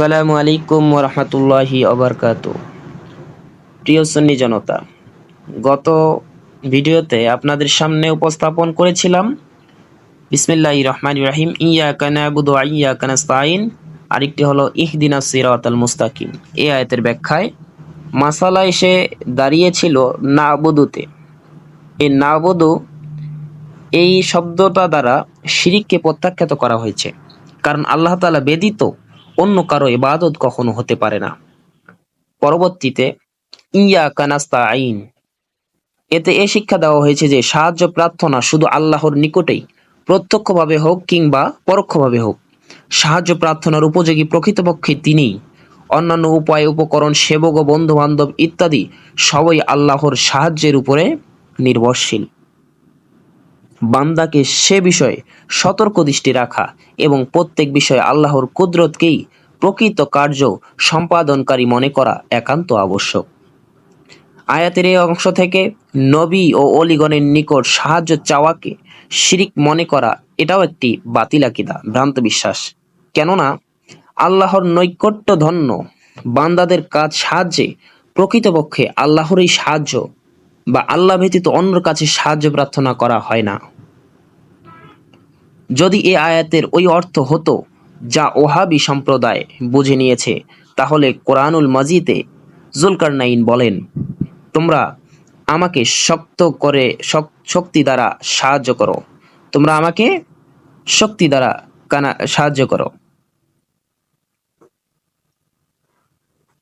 আসসালামু আলাইকুম রহমতুল্লাহি অবরকাত প্রিয় সন্নি জনতা গত ভিডিওতে আপনাদের সামনে উপস্থাপন করেছিলাম বিসমিল্লাহ রহমান রাহিম ইয়া কানাবুদু ইয়া কানাস্তাইন আরেকটি হলো ইহদিনা সিরাত আল মুস্তাকিম এ আয়তের ব্যাখ্যায়। মাসালা এসে দাঁড়িয়েছিল নাবুদুতে। এই নাবুদু, এই শব্দটা দ্বারা শিরিককে প্রত্যাখ্যাত করা হয়েছে। কারণ আল্লাহ তালা ব্যতীত অন্য কারও ইবাদত কখনো হতে পারে না। পরবর্তীতে ইয়া কানাস্তা আইন এতে এ শিক্ষা দেওয়া হয়েছে যে সাহায্য প্রার্থনা শুধু আল্লাহর নিকটেই, প্রত্যক্ষভাবে হোক কিংবা পরোক্ষভাবে হোক। সাহায্য প্রার্থনার উপযোগী প্রকৃতপক্ষে তিনিই। অন্যান্য উপায়, উপকরণ, সেবক ও বন্ধু বান্ধব ইত্যাদি সবই আল্লাহর সাহায্যের উপরে নির্ভরশীল। বান্দাকে সে বিষয়ে সতর্ক দৃষ্টি রাখা এবং প্রত্যেক বিষয়ে আল্লাহর কুদরতকেই প্রকৃত কার্য সম্পাদনকারী মনে করা একান্ত আবশ্যক। আয়াতের এই অংশ থেকে নবী ও অলিগণের নিকট সাহায্য চাওয়াকে শিরিক মনে করা এটাও একটি বাতিল আকিদা, ভ্রান্ত বিশ্বাস। কেননা আল্লাহর নৈকট্য ধন্য বান্দাদের কাজ সাহায্যে প্রকৃতপক্ষে আল্লাহরই সাহায্য বা আল্লাহ ব্যতীত অন্যর কাছে সাহায্য প্রার্থনা করা হয় না। যদি এ আয়াতের ওই অর্থ হতো যা ওহাবি সম্প্রদায় বুঝে নিয়েছে, তাহলে কোরআনুল মাজিতে জুলকারনাইন বলেন, তোমরা আমাকে শক্ত করে শক্তি দ্বারা সাহায্য করো। তোমরা আমাকে শক্তি দ্বারা কানা, সাহায্য করো।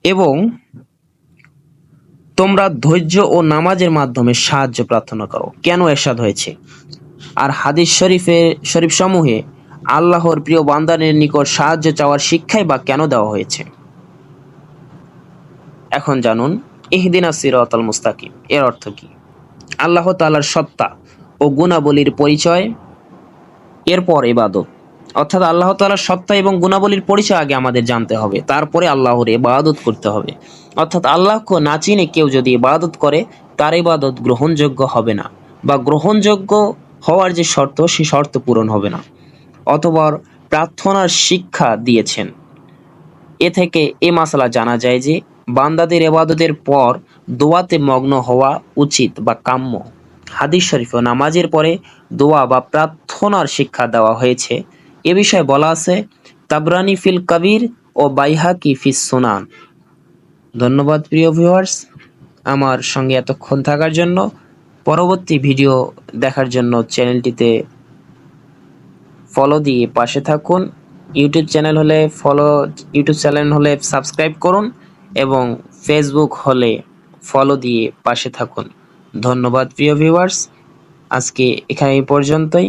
এবং তোমরা ধৈর্য ও নামাজের মাধ্যমে সাহায্য প্রার্থনা করো। কেন এরশাদ হয়েছে? আর হাদিস শরীফের শরীফ সমূহে আল্লাহর প্রিয় বান্দানের নিকট সাহায্য চাওয়ার শিক্ষাই বা কেন দেওয়া হয়েছে? এখন জানুন, ইহদিনা সিরাত আল মুস্তাকিম। এর অর্থ কি? আল্লাহ তালার সত্তা ও গুণাবলীর পরিচয়, এরপর ইবাদত। অর্থাৎ আল্লাহ তালার সত্তা এবং গুণাবলীর পরিচয় আগে আমাদের জানতে হবে। তারপরে আল্লাহর ইবাদত করতে হবে। অর্থাৎ আল্লাহকে না চিনে কেউ যদি ইবাদত করে, তার ইবাদত গ্রহণযোগ্য হবে না বা গ্রহণযোগ্য হওয়ার যে শর্ত, সে শর্ত পূরণ হবে না। অথবা প্রার্থনার শিক্ষা দিয়েছেন। এ থেকে এ মাসালা জানা যায় যে, বান্দাদের এবাদতের পর দোয়াতে মগ্ন হওয়া উচিত বা কাম্য। হাদিস শরীফ নামাজের পরে দোয়া বা প্রার্থনার শিক্ষা দেওয়া হয়েছে। এ বিষয়ে বলা আছে, তাবরানি ফিল কাবির ও বাইহাকি ফিস সোনান। ধন্যবাদ প্রিয় ভিউয়ার্স আমার সঙ্গে এতক্ষণ থাকার জন্য। পরবর্তী ভিডিও দেখার জন্য চ্যানেলটিতে ফলো দিয়ে পাশে থাকুন। ইউটিউব চ্যানেল হলে ফলো ইউটিউব চ্যানেল হলে সাবস্ক্রাইব করুন এবং ফেসবুক হলে ফলো দিয়ে পাশে থাকুন। ধন্যবাদ প্রিয় ভিউয়ার্স আজকে এখানে পর্যন্তই।